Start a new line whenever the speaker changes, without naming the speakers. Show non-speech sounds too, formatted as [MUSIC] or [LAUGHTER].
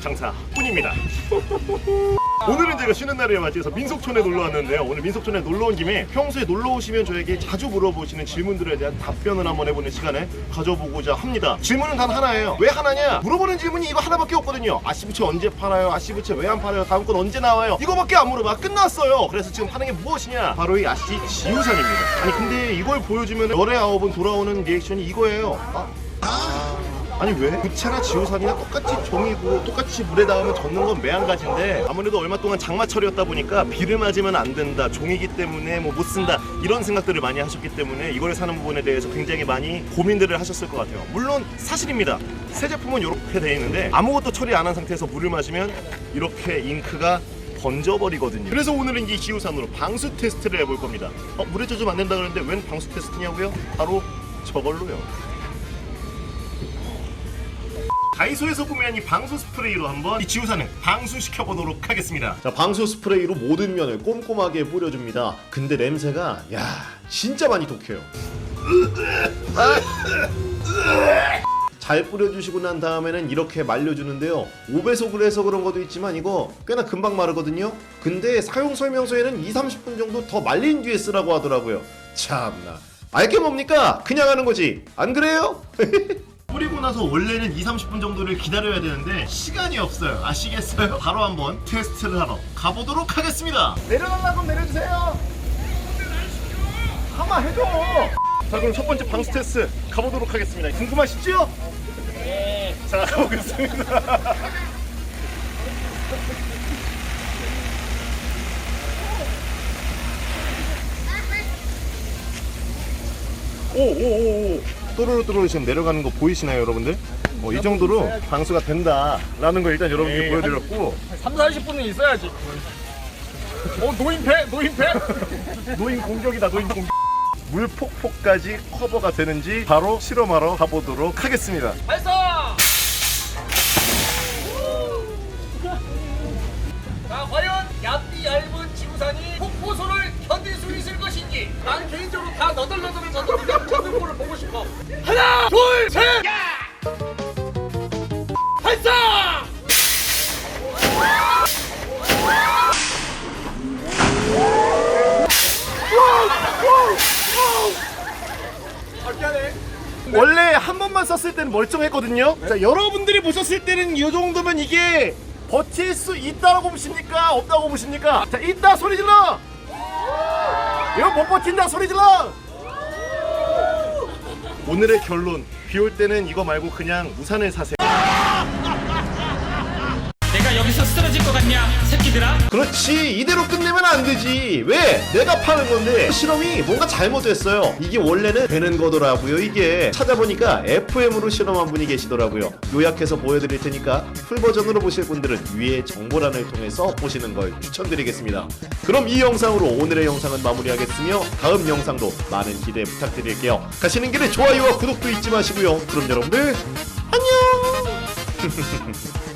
장사뿐입니다. [LAUGHS] 오늘은 제가 쉬는 날을 맞이해서 민속촌에 놀러 왔는데요. 오늘 민속촌에 놀러 온 김에 평소에 놀러 오시면 저에게 자주 물어보시는 질문들에 대한 답변을 한번 해보는 시간을 가져보고자 합니다. 질문은 단 하나예요. 왜 하나냐? 물어보는 질문이 이거 하나밖에 없거든요. 아씨부채 언제 팔아요? 아씨부채 왜 안 팔아요? 다음 건 언제 나와요? 이거밖에 안 물어봐. 끝났어요. 그래서 지금 하는 게 무엇이냐? 바로 이 아씨 지우산입니다. 아니 근데 이걸 보여주면 열의 아홉은 돌아오는 리액션이 이거예요. 아, 아니 왜? 부채나 지우산이나 똑같이 종이고 똑같이 물에 닿으면 젖는 건 매한가지인데 아무래도 얼마 동안 장마철이었다 보니까 비를 맞으면 안 된다 종이기 때문에 뭐 못 쓴다 이런 생각들을 많이 하셨기 때문에 이걸 사는 부분에 대해서 굉장히 많이 고민들을 하셨을 것 같아요. 물론 사실입니다. 새 제품은 이렇게 돼 있는데 아무것도 처리 안 한 상태에서 물을 마시면 이렇게 잉크가 번져버리거든요. 그래서 오늘은 이 지우산으로 방수 테스트를 해볼 겁니다. 어, 물에 젖으면 안 된다 그러는데 웬 방수 테스트냐고요? 바로 저걸로요 다이소에서 구매한 이 방수 스프레이로 한번 이 지우산을 방수시켜 보도록 하겠습니다. 자, 방수 스프레이로 모든 면을 꼼꼼하게 뿌려줍니다. 근데 냄새가 야 진짜 많이 독해요. 잘 뿌려주시고 난 다음에는 이렇게 말려주는데요. 5배속을 해서 그런 것도 있지만 이거 꽤나 금방 마르거든요. 근데 사용 설명서에는 2, 30분 정도 더 말린 뒤에 쓰라고 하더라고요. 참나. 알게 뭡니까? 그냥 하는 거지. 안 그래요? [LAUGHS] 뿌리고 나서 원래는 2, 30분 정도를 기다려야 되는데 시간이 없어요. 아시겠어요? 바로 한번 테스트를 하러 가보도록 하겠습니다. 내려달라고 내려주세요. 한번 해줘. 자 그럼 첫 번째 방수 테스트 가보도록 하겠습니다. 궁금하시죠? 네. 자 가보겠습니다. [LAUGHS] 오오오오 또르르 또르르 지금 내려가는 거 보이시나요 여러분들? 어, 이 정도로 방수가 된다라는 거 일단 여러분들 보여드렸고
3, 40분은 있어야지. 어, 노인패? 노인패? [LAUGHS]
노인 공격이다 노인 공격 물 폭포까지 커버가 되는지 바로 실험하러 가보도록 하겠습니다
발사! 자, 과연 얇디 얇은 지구산이 폭포수를 견딜 수 있을 것인지 난 개인적으로 다 너덜너덜. 하나, 둘, 셋! 발사!
원래 한 번만 썼을 때는 멀쩡했거든요. 자 여러분들이 보셨을 때는 이 정도면 이게 버틸 수 있다고 보십니까? 없다고 보십니까? 자 있다 소리 질러! 이거 못 버틴다 소리 질러 오늘의 결론 비 올 때는 이거 말고 그냥 우산을 사세요
여기서 쓰러질 것 같냐 새끼들아?
그렇지. 이대로 끝내면 안 되지. 왜? 내가 파는 건데 실험이 뭔가 잘못됐어요. 이게 원래는 되는 거더라고요 이게. 찾아보니까 FM으로 실험한 분이 계시더라고요. 요약해서 보여드릴 테니까 풀 버전으로 보실 분들은 위에 정보란을 통해서 보시는 걸 추천드리겠습니다. 그럼 이 영상으로 오늘의 영상은 마무리하겠으며 다음 영상도 많은 기대 부탁드릴게요. 가시는 길에 좋아요와 구독도 잊지 마시고요. 그럼 여러분들 안녕 [LAUGHS]